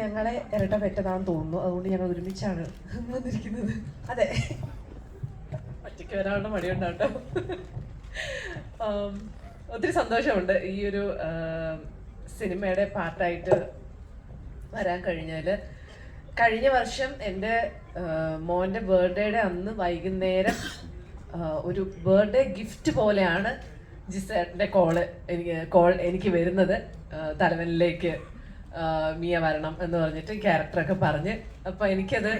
ഞങ്ങളെ ഇരട്ട പെറ്റതാണെന്ന് തോന്നുന്നു. അതുകൊണ്ട് ഞങ്ങൾ ഒരുമിച്ചാണ് വന്നിരിക്കുന്നത്. അതെ. ഒറ്റയ്ക്ക് വരാനുള്ള മടിയുണ്ടാട്ടോ ഒത്തിരി സന്തോഷമുണ്ട് ഈ ഒരു സിനിമയുടെ പാർട്ടായിട്ട് വരാൻ കഴിഞ്ഞാൽ കഴിഞ്ഞ വർഷം എന്റെ മോന്റെ ബർത്ത്ഡേയുടെ അന്ന് വൈകുന്നേരം ഒരു ബർത്ത്ഡേ ഗിഫ്റ്റ് പോലെയാണ് ജിസേട്ടന്റെ കോൾ എനിക്ക് കോൾ എനിക്ക് വരുന്നത് തലവനിലേക്ക് മിയ വരണം എന്ന് പറഞ്ഞിട്ട് ക്യാരക്ടറൊക്കെ പറഞ്ഞ്. അപ്പൊ എനിക്കത്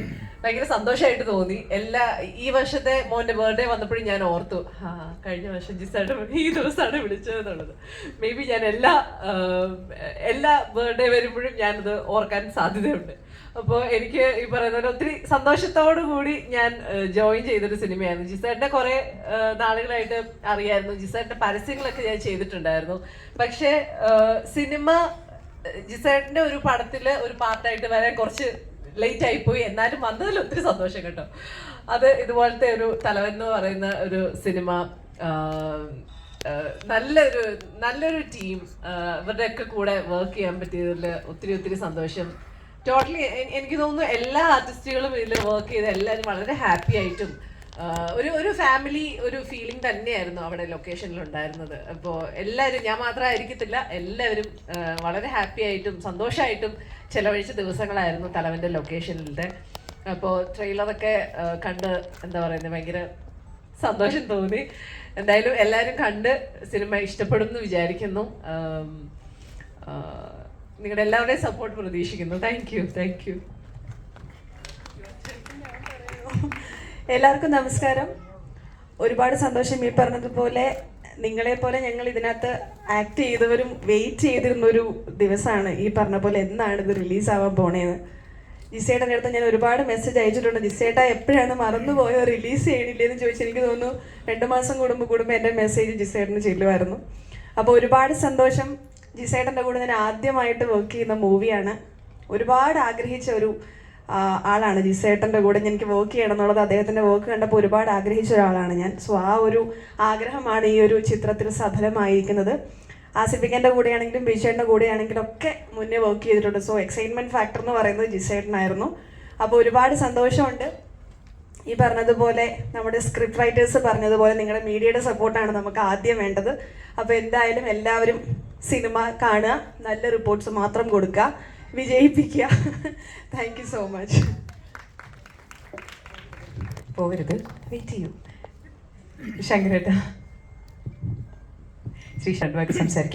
ഭയങ്കര സന്തോഷമായിട്ട് തോന്നി. എല്ലാ ഈ വർഷത്തെ മോന്റെ ബർത്ത്ഡേ വന്നപ്പോഴും ഞാൻ ഓർത്തു ആ കഴിഞ്ഞ വർഷം ജിസേട്ടൻ ഈ ദിവസമാണ് വിളിച്ചത് എന്നുള്ളത്. മേ ബി ഞാൻ എല്ലാ എല്ലാ ബർത്ത്ഡേ വരുമ്പോഴും ഞാനത് ഓർക്കാൻ സാധ്യതയുണ്ട്. അപ്പോൾ എനിക്ക് ഈ പറയുന്ന പോലെ ഒത്തിരി സന്തോഷത്തോടു കൂടി ഞാൻ ജോയിൻ ചെയ്തൊരു സിനിമയായിരുന്നു. ജിസേട്ടനെ കുറേ നാളുകളായിട്ട് അറിയായിരുന്നു. ജിസേട്ടന്റെ പരസ്യങ്ങളൊക്കെ ഞാൻ ചെയ്തിട്ടുണ്ടായിരുന്നു. പക്ഷേ സിനിമ ജിസേട്ടന്റെ ഒരു പടത്തിൽ ഒരു പാർട്ടായിട്ട് വരാൻ കുറച്ച് ലേറ്റ് ആയിപ്പോയി എന്നാലും വന്നതിൽ ഒത്തിരി സന്തോഷം കേട്ടോ. അത് ഇതുപോലത്തെ ഒരു തലവൻ എന്ന് പറയുന്ന ഒരു സിനിമ നല്ലൊരു നല്ലൊരു ടീം ഇവരുടെയൊക്കെ കൂടെ വർക്ക് ചെയ്യാൻ പറ്റിയതിൽ ഒത്തിരി ഒത്തിരി സന്തോഷം. ടോട്ടലി എനിക്ക് തോന്നുന്നു എല്ലാ ആർട്ടിസ്റ്റുകളും ഇതിൽ വർക്ക് ചെയ്ത് എല്ലാവരും വളരെ ഹാപ്പി ആയിട്ടും ഒരു ഒരു ഫാമിലി ഒരു ഫീലിംഗ് തന്നെയായിരുന്നു അവിടെ ലൊക്കേഷനിൽ ഉണ്ടായിരുന്നത്. അപ്പോൾ എല്ലാവരും ഞാൻ മാത്രമായിരിക്കത്തില്ല എല്ലാവരും വളരെ ഹാപ്പി ആയിട്ടും സന്തോഷമായിട്ടും ചിലവഴിച്ച ദിവസങ്ങളായിരുന്നു തലവന്റെ ലൊക്കേഷനിലത്തെ അപ്പോൾ ട്രെയിലറൊക്കെ കണ്ട് എന്താ പറയുന്നത് ഭയങ്കര സന്തോഷം തോന്നി. എന്തായാലും എല്ലാവരും കണ്ട് സിനിമ ഇഷ്ടപ്പെടും എന്ന് വിചാരിക്കുന്നു നിങ്ങളുടെ എല്ലാവരുടെയും സപ്പോർട്ട് പ്രതീക്ഷിക്കുന്നു. താങ്ക് യു താങ്ക് യു എല്ലാവർക്കും നമസ്കാരം. ഒരുപാട് സന്തോഷം ഈ പറഞ്ഞതുപോലെ നിങ്ങളെ പോലെ ഞങ്ങൾ ഇതിനകത്ത് ആക്ട് ചെയ്തവരും വെയിറ്റ് ചെയ്തിരുന്ന ഒരു ദിവസമാണ് ഈ പറഞ്ഞ പോലെ എന്നാണ് ഇത് റിലീസ് ആവാൻ പോണേന്ന്. ജിസേട്ടന്റെ അടുത്ത് ഞാൻ ഒരുപാട് മെസ്സേജ് അയച്ചിട്ടുണ്ട്. ജിസേട്ട എപ്പോഴാണ് മറന്നുപോയോ? റിലീസ് ചെയ്യണില്ലേന്ന് ചോദിച്ചു എനിക്ക് തോന്നുന്നു രണ്ട് മാസം കൂടുമ്പോൾ കൂടുമ്പോൾ എന്റെ മെസ്സേജ് ജിസേട്ടന് ചെല്ലുമായിരുന്നു. അപ്പോൾ ഒരുപാട് സന്തോഷം. ജിസേട്ടന്റെ കൂടെ ഞാൻ ആദ്യമായിട്ട് വർക്ക് ചെയ്യുന്ന മൂവിയാണ് ഒരുപാട് ആഗ്രഹിച്ച ഒരു ആളാണ്. ജിസേട്ടന്റെ കൂടെ എനിക്ക് വർക്ക് ചെയ്യണം എന്നുള്ളത് അദ്ദേഹത്തിന്റെ വർക്ക് കണ്ടപ്പോൾ ഒരുപാട് ആഗ്രഹിച്ച ഒരാളാണ് ഞാൻ. സോ ആ ഒരു ആഗ്രഹമാണ് ഈ ഒരു ചിത്രത്തിൽ സഫലമായിരിക്കുന്നത്. ആസിഫിക്കന്റെ കൂടെയാണെങ്കിലും ബിജേന്റെ കൂടെയാണെങ്കിലും ഒക്കെ മുന്നേ വർക്ക് ചെയ്തിട്ടുണ്ട്. സോ എക്സൈറ്റ്മെന്റ് ഫാക്ടർ എന്ന് പറയുന്നത് ജിസേട്ടനായിരുന്നു. അപ്പോൾ ഒരുപാട് സന്തോഷമുണ്ട്. ഈ പറഞ്ഞതുപോലെ നമ്മുടെ സ്ക്രിപ്റ്റ് റൈറ്റേഴ്സ് പറഞ്ഞതുപോലെ നിങ്ങളുടെ മീഡിയയുടെ സപ്പോർട്ടാണ് നമുക്ക് ആദ്യം വേണ്ടത്. അപ്പോൾ എന്തായാലും എല്ലാവരും സിനിമ കാണുക നല്ല റിപ്പോർട്ട്സ് മാത്രം കൊടുക്കുക. വിജയിപ്പിക്കുക. താങ്ക് യു സോ മച്ച് പോകരുത്. വെയിറ്റ് ചെയ്യൂ. ശങ്കരേട്ട. ശ്രീ ഷഡ്വാക്ക് സംസാരിക്കും.